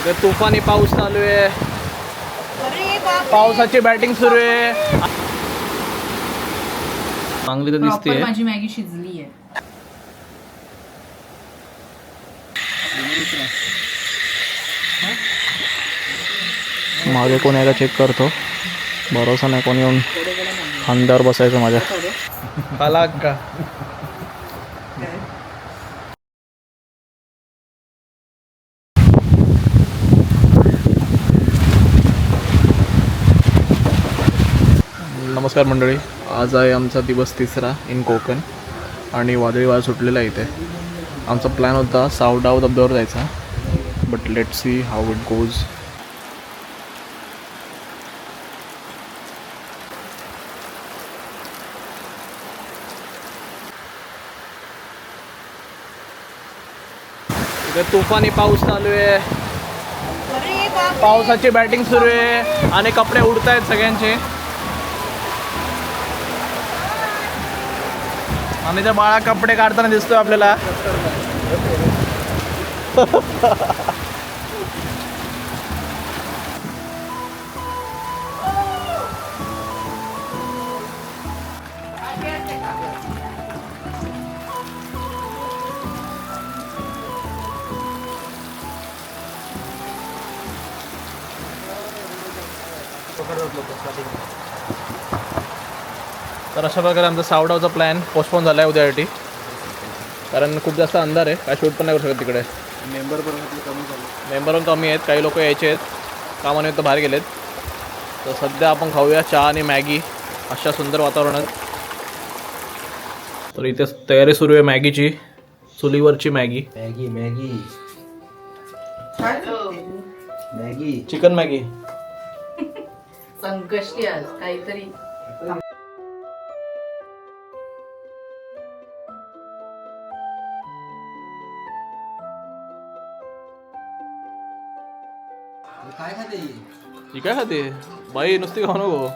इथे तुफानी पाऊस चालू आहे. पावसाची बॅटिंग सुरू आहे. चांगली तर दिसते माझी मॅगी शिजली आहे. मागे कोणी आहे का चेक करतो. भरोसा नाही कोणी येऊन खांद्यावर बसायचं माझ्या. का? नमस्कार मंडळी. आज आहे आमचा दिवस तिसरा इन कोकण आणि वादळी वारा सुटलेला आहे इथे. आमचा प्लॅन होता सावडाव धबधब्यावर जायचा but let see how it goes तुफानी पाऊस चालू आहे. पावसाची बॅटिंग सुरू आहे आणि कपडे उडत आहेत सगळ्यांचे. आणि त्या बाळा कपडे काढताना दिसतोय आपल्याला. तर अशा प्रकारे आमचा सावडावचा प्लॅन पोस्टपोन झाला आहे उद्यासाठी. कारण खूप जास्त अंधार आहे. काय शूट पण नाही करू शकत तिकडे. मेंबर पण कमी झाले. मेंबर पण कमी आहेत. काही लोक यायचे आहेत. कामानिमित्त बाहेर गेलेत. तर सध्या आपण खाऊया चहा आणि मॅगी. अशा सुंदर वातावरणात. तर इथे तयारी सुरू आहे मॅगीची. चुलीवरची Maggi. Maggi Maggi. Maggi. Chicken Maggi. Sankashti आज. काहीतरी ही काय खाते बाई नुसती खाऊ नको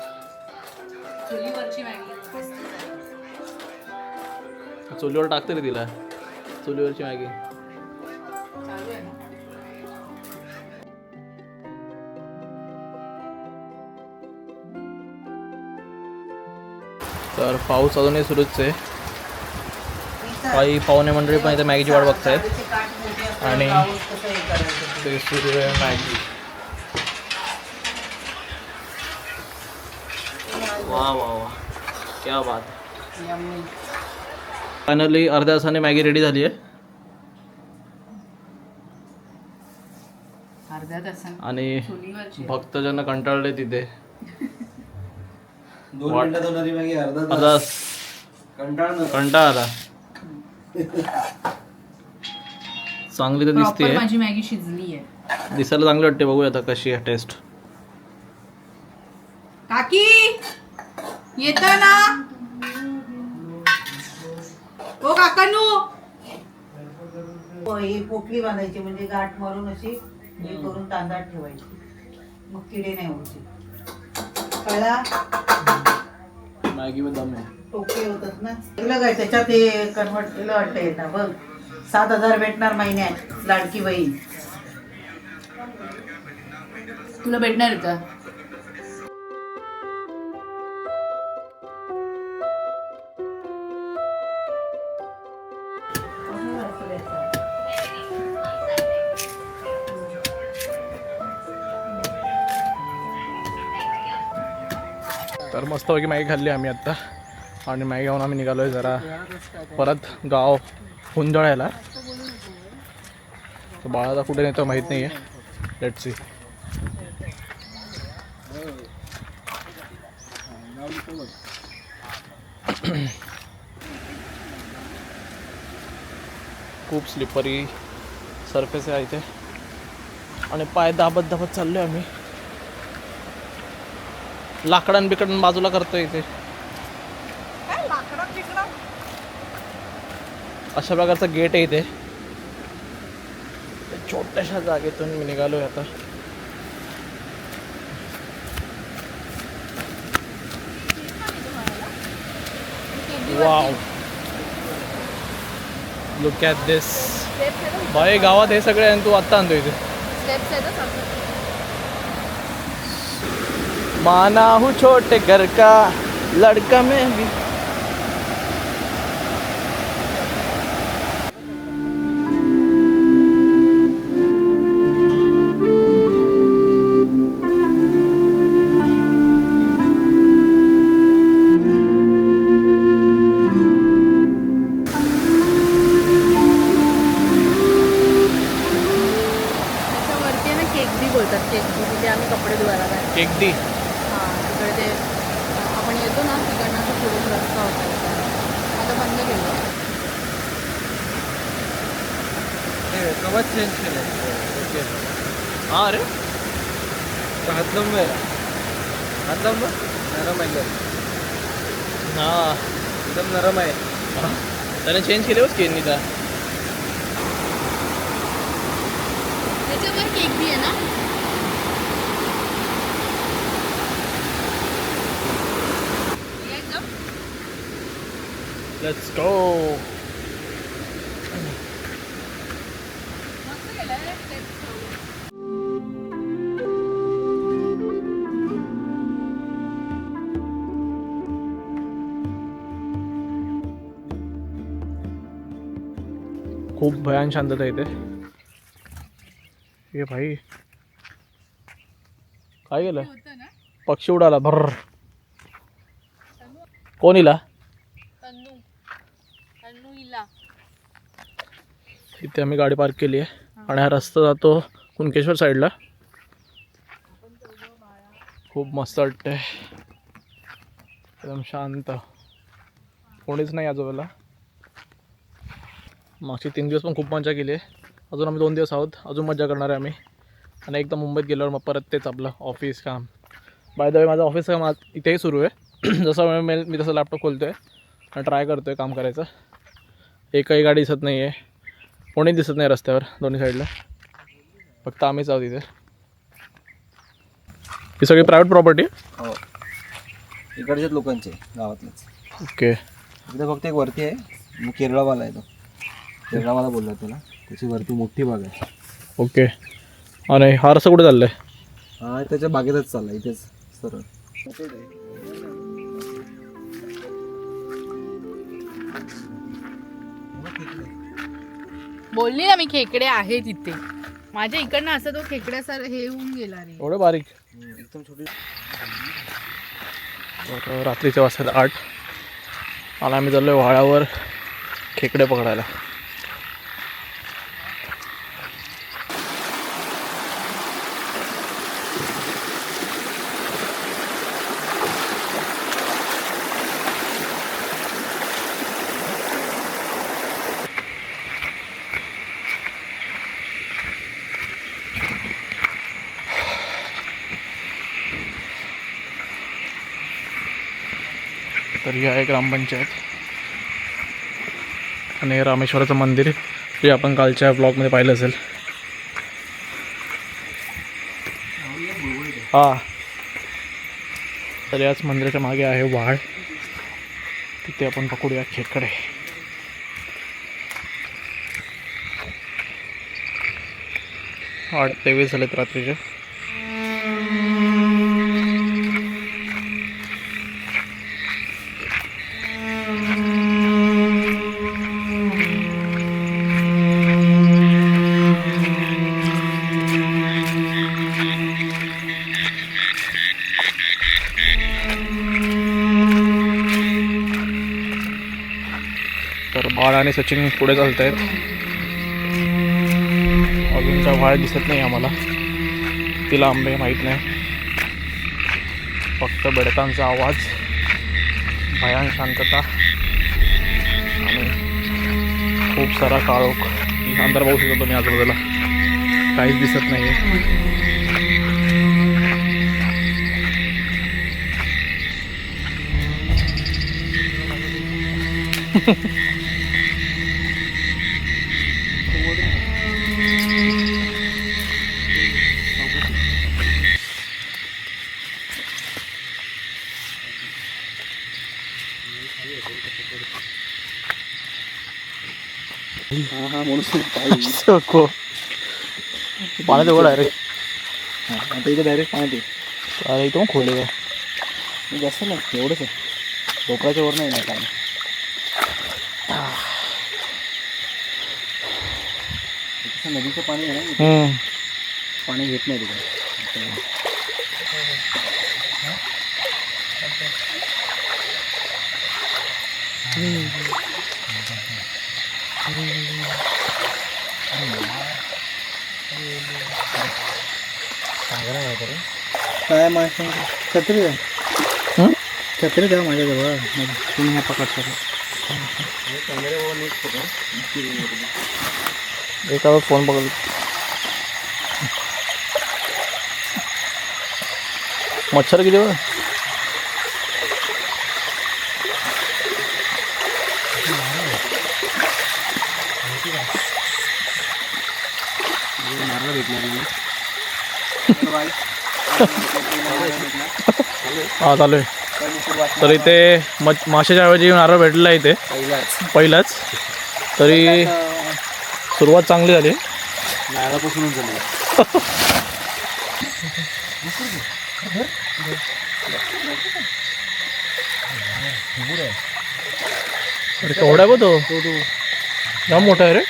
चुलीवर टाकते रे तिला. चुलीवरची मॅगी. तर पाऊस अजूनही सुरूच आहे. काही पाहुणे मंडळी पण इथे मॅगीची वाट बघतायत. आणि ते. सुरू आहे मॅगी. वा वा वा क्या बात फायनली अर्ध्या तासाने मॅगी रेडी झाली आहे. आणि भक्तजन कंटाळले तिथे. अर्धा कंटाळ आला. चांगली तर दिसते माझी मॅगी शिजली आहे. दिसायला चांगली वाटते बघूया आता कशी आहे टेस्ट काकी! येत ना ओ काकानू. हो, ही पोकळी बांधायची म्हणजे गाठ मारून अशी हे करून तांदळात ठेवायची. मग किडे नाही व्हायचे कळला? मॅगी दम आहे. होतात ना. केलं काय त्याच्यात हे कन्वर्ट केलं वाटतं येतं बघ सात हजार भेटणार महिन्यात लाडकी बहीण. तुला भेटणार आहे का? तर मस्तपैकी मॅगी खाल्ली आम्ही आत्ता. आणि मॅगी घेऊन आम्ही निघालोय जरा परत गाव हुंजळायला तर बाळाला कुठे नेतो माहीत नाही आहे लेट सी खूप स्लिपरी सरफेस आहे इथे. आणि पाय दाबत दाबत चाललोय आम्ही. लाकडां बिकडन बाजूला करतोय इथे. अशा प्रकारचा गेट आहे इथे. छोट्याशा जागेतून मी निघालोय आता. वाव. लुक ॲट दिस भाई गावात हे सगळे आणि तू आत्ता आणतो इथे स्टेप्स आहेत ना सासू. माना हूँ छोटे घर का लड़का में भी। हाँ. एकदम नरम आहे. त्याने चेंज केले बस केनी का त्याच्यावर आहे ना? यायचं? लेट्स खूप भयान शांतता इथे ये भाई. काय गेलं पक्षी उडाला. भर. कोण इला इथे आम्ही गाडी पार्क केली आहे. आणि हा रस्ता जातो कुणकेश्वर साईडला. खूप मस्त वाटतंय. एकदम शांत. कोणीच नाही आजोबाला मागचे तीन दिवस पण खूप मजा केली आहे. अजून आम्ही दोन दिवस आहोत. अजून मजा करणार आहे आम्ही. आणि एकदा मुंबईत गेल्यावर मग परत तेच आपलं ऑफिस काम. बाय द वे माझं ऑफिस काम आज इथेही सुरू आहे. जसं मी मी तसं लॅपटॉप खोलतो आहे आणि ट्राय करतो आहे काम करायचं. एकही गाडी दिसत नाही आहे कोणी दिसत नाही रस्त्यावर दोन्ही साईडला फक्त आम्हीच आहोत इथे. ही सगळी प्रायव्हेट प्रॉपर्टी हो. इकडच्याच लोकांचे गावातलेच. ओके इकडे फक्त एक वरती आहे. मग केरळावाला आहे तो. केरळावाला बोलला त्याला त्याची वरती मोठी बाग आहे. ओके. आणि हा रस्ता कुठे चाललं आहे हा त्याच्या बागेतच चालला इथेच सरळ. बोलली ना मी खेकडे आहे तिथे माझ्या इकडनं असं तो खेकड्यासार हे होऊन गेला रे. एवढं बारीक? एकदम छोटी तर रात्रीचे वाजतात आठ. आणि आम्ही चाललो आहे व्हाळावर खेकडे पकडायला तर ही आहे ग्रामपंचायत. आणि रामेश्वराचं मंदिर जे आपण कालच्या ब्लॉगमध्ये पाहिलं असेल. हा. तर याच मंदिराच्या मागे आहे वाळ. तिथे आपण पकडूया खेकडे. आठ तेवीस झालेत रात्रीचे. तर बाळ आणि सचिन पुढे चालत आहेत. अजून काय वाळ दिसत नाही आम्हाला. तिला आंबे माहीत नाही. फक्त बेडकांचा आवाज. भयान शांतता. आणि खूप सारा काळोख. अंदर बघू शकतो तुम्ही आजूबाजूला. काहीच दिसत नाही आहे हा म्हणून पाण्यात एवढं डायरेक्ट हां आता इथे डायरेक्ट पाण्यात आहे अरे इथं खोले काय जास्त नाही एवढंच आहे डोकराच्या वर नाही पाणी नदीचं पाणी आहे ना पाणी घेत नाही तिकडे काय माझ्या छत्री द्या. हं? छत्री द्या माझ्याजवळ. तुम्ही ह्या पकडता एका फोन बघल मच्छर किती बघ मारला भेटणार हा चालू आहे. तर इथे मच माशाच्या ऐवजी नारळ भेटलेला आहे इथे. पहिलाच. तरी सुरुवात चांगली झाली. नारळापासूनच झाली अरे केवढा आहे बघ तो. जाम मोठा आहे रे.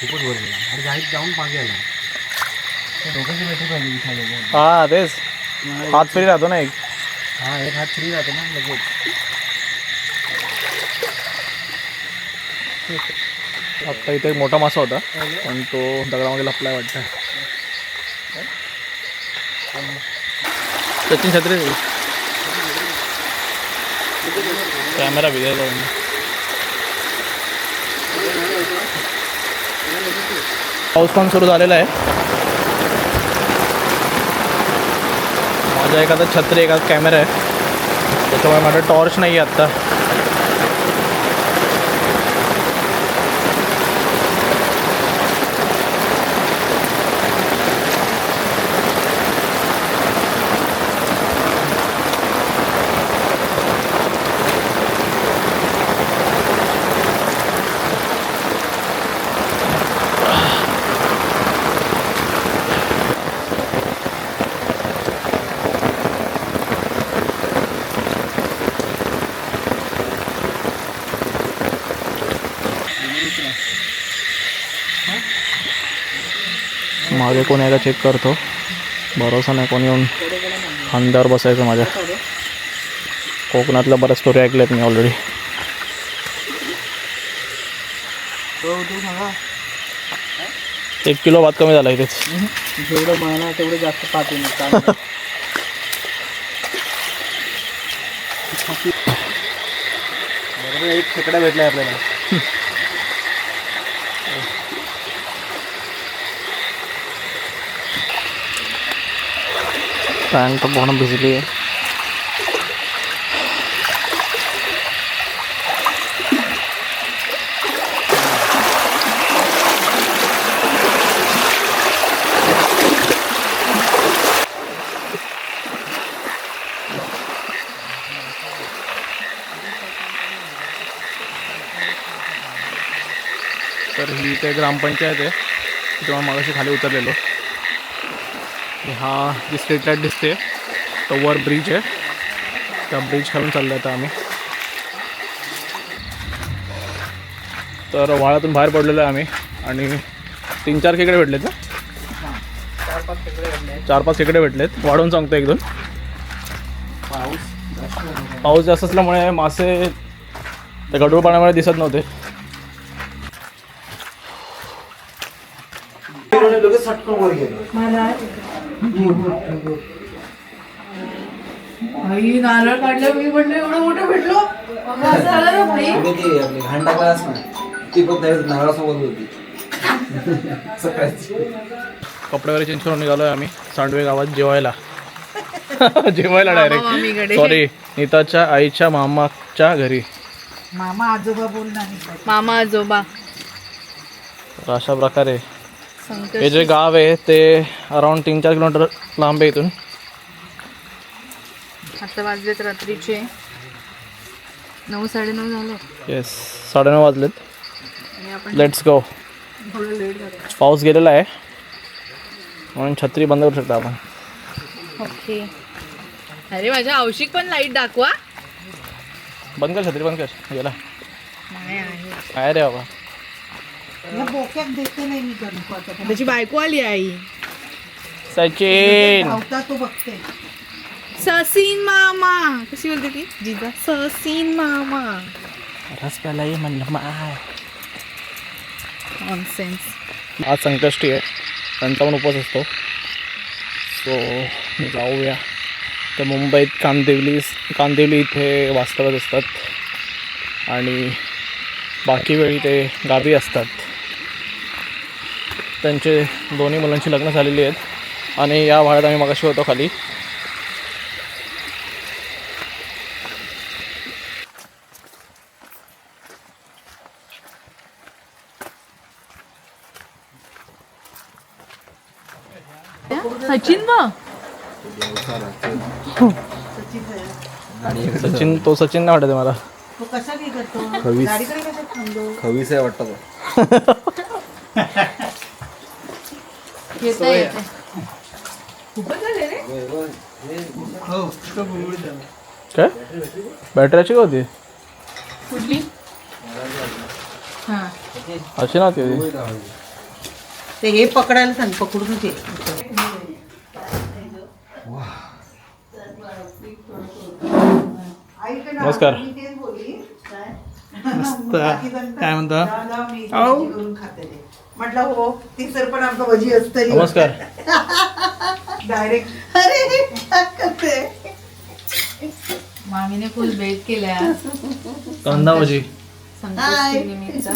खूपच वर जाऊन मागे आला. दोघांची पाहिजे हा तेच. हात फ्री राहतो ना एक. हा एक हात फ्री राहतो ना लगेच. आत्ता इथे एक मोठा मासा होता पण तो दगडामागे लपलाय वाटतं. सचिन छत्री कॅमेरा लावून. पाऊस पण सुरू झालेला आहे. माझा एखादा छत्री एखादा कॅमेरा आहे त्याच्यामुळे माझा टॉर्च नाही आहे आत्ता. मागे कोण यायला चेक करतो. भरोसा नाही कोणी येऊन खांद्यावर बसायचं माझ्या. कोकणातल्या बऱ्याच स्टोरी ऐकल्यात मी ऑलरेडी एक किलो भात कमी झाला इथेच जेवढं म्हणा तेवढं जास्त पाहते एक खेकडा भेटलाय आपल्याला. पॅन्ट तर पूर्ण भिजली आहे तर ही ते ग्रामपंचायत आहे. तेव्हा मगाशी खाली उतरलेलो. हा जी स्ट्रीट लाइट दिसते तो वर ब्रिज आहे. त्या ब्रिज खालून चाललो आता आम्ही. तर वाळातून बाहेर पडलेलो आहे आम्ही. आणि तीन चार खेकडे भेटलेत ना? चार पाच खेकडे भेटलेत. वाढवून सांगतो एक दोन. पाऊस जास्त असल्यामुळे मासे त्या गडूळ पाण्यामुळे दिसत नव्हते. लगेच सटकन वर गेलो. भाई नारळ काढलं मी म्हटलं एवढं मोठं भेटलो? मग असं झालं ना भाई पुढे ती आपली घंटा क्लास ना ती फक्त नारळासोबत होती. सकाळची. कपडे वगैरे चेंज करून निघालो आहे आम्ही. सांडवे गावात जेवायला. जेवायला डायरेक्ट सॉरी नीताच्या आईच्या मामाच्या घरी. मामा आजोबा बोल नाही मामा आजोबा. तर अशा प्रकारे हे जे गाव आहे ते अराउंड तीन चार किलोमीटर लांब आहे इथून. आता वाजलेत रात्रीचे. नऊ साडेनऊ झाले. येस साडेनऊ वाजलेत. लेट्स गो पाऊस गेलेला आहे. म्हणून छत्री बंद करू शकता आपण. ओके अरे माझ्या औशिक पण लाइट दाखवा. बंद कर छत्री बंद कर. गेला. काय रे बाबा? बोक्यात देते नाही मी गणपत त्याची बायको आली आई. सचिन. धावता तो बघते. ससीन मामा. कशी बोलते ती? जिजा. ससीन मामा. रस प्यालाही म्हणलं माय. ऑनसेन्स आज संकष्टी आहे. त्यांचा पण उपवास असतो. सो जाऊया. तर मुंबईत कांदिवली कांदिवली इथे वास्तव्यात असतात. आणि बाकी वेळी ते गावी असतात. त्यांचे दोन्ही मुलांची लग्न झालेली आहेत. आणि या भाड्यात आम्ही मगाशी होतो खाली. सचिन बा सचिन तो सचिन नाही वाटत आहे मला. तो कसा काय करतो? खवीस. खवीस आहे वाटतं तो येत. काय? बॅटरीची का होती? कुठली? हां. अशी नव्हती ती ते हे पकडायला सांग पकडून घे. नमस्कार. काय म्हणता? म्हटलं हो ती सर पण आमचं भजी असतं. नमस्कार. डायरेक्ट अरे काय करते? मामीने फुल बेट केल्या. कांदा भजी निमित्त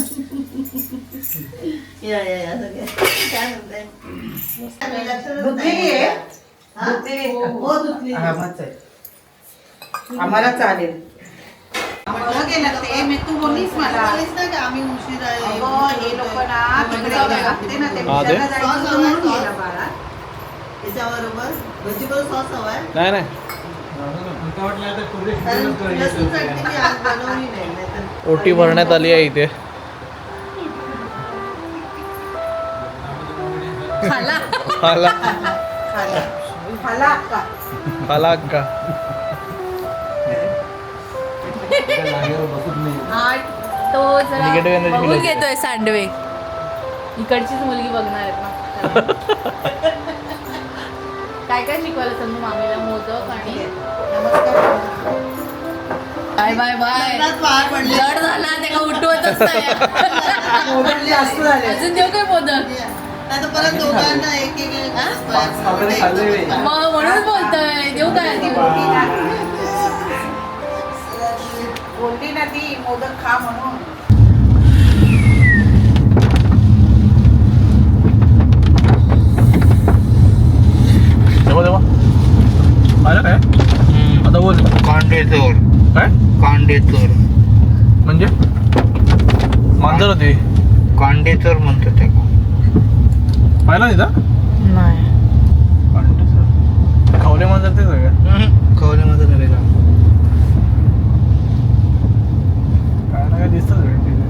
या या या सगळे. काय म्हणताय? आहे? हो? आहे. आम्हाला चालेल. बघ हे ना ते मी तू बोललीस मला. आम्ही उशिरा अगं, हे लोक ना तिकडे लागते ना ते हा, ते? विचारायला जायचं होतं म्हणून गेला बाळा. त्याच्याबरोबर भजीबरोबर सॉस हवाय. नाही नाही. कारण लसूण चटणी मी आज बनवली नाही नाहीतर ओटी भरण्यात आली आहे इथे. खाला. खाला. खाला. अक्का. खाला अक्का तो जरा Negative energy बघून. घेतोय सांडवे. इकडचीच मुलगी बघणार आहेत ना. काय काय शिकवायला संधू मामीला मोदक आणि बाय बाय बाय. लग्नात पार पडले. जड झाला ते का उठवतच नाही. झाले. अजून देऊ काय मोदक? नाही तर परत दोघांना एक एक. मग म्हणून बोलतोय. देऊ काय आधी? बोलली ना ती मोदक खा म्हणून. आलं काय? आता बोल. कांडेचोर काय? कांडेचोर म्हणजे? मांजर होती. कांडेचोर म्हणतो पाहिला तिथं नाही. खवले मांजर ते सगळं कवलेमध्ये नव्हे का काय ना काय दिसतं सगळं तिथे.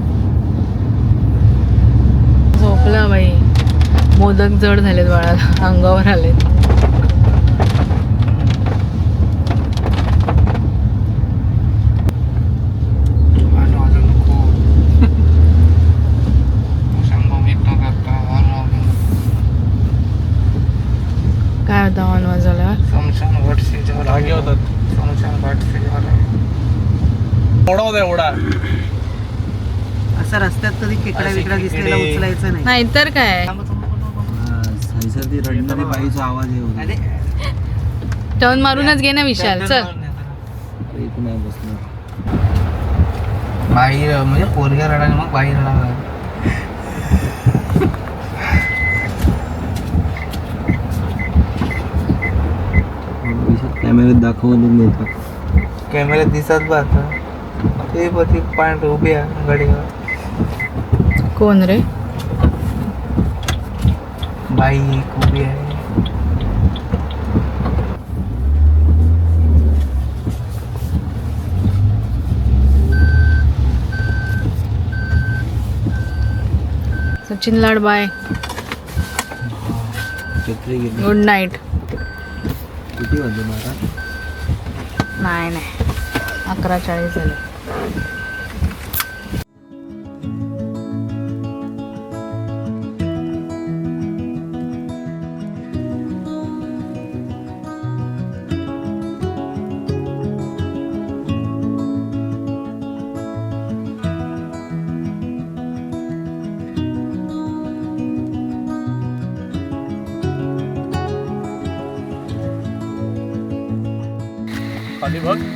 झोपला बाई. मोदक जड झालेत बाळाला अंगावर आलेत. काय होता हॉर्न वाजवला शमशान घाट शिजवला धागे होतात. शमशान घाट शिजवला एवढा होता एवढा बिकडा दिसलेला उचलायचं नाही. नाहीतर काय? रडणारी बाईचा आवाज येऊ टर्न मारूनच घे ना विशाल चल. नाही बसणार. बाई म्हणजे पोरग्या रडाने मग बाई रडायला कॅमेऱ्यात दाखवून देतात कॅमेऱ्यात दिसत बा आता ते पण ती पॉईंट उभी आहे गाडीवर कोण रे? बाई एक उभी आहे Sachin Lad bye good night किती वाजले मला नाही नाही अकरा चाळीस झाले खाली बघ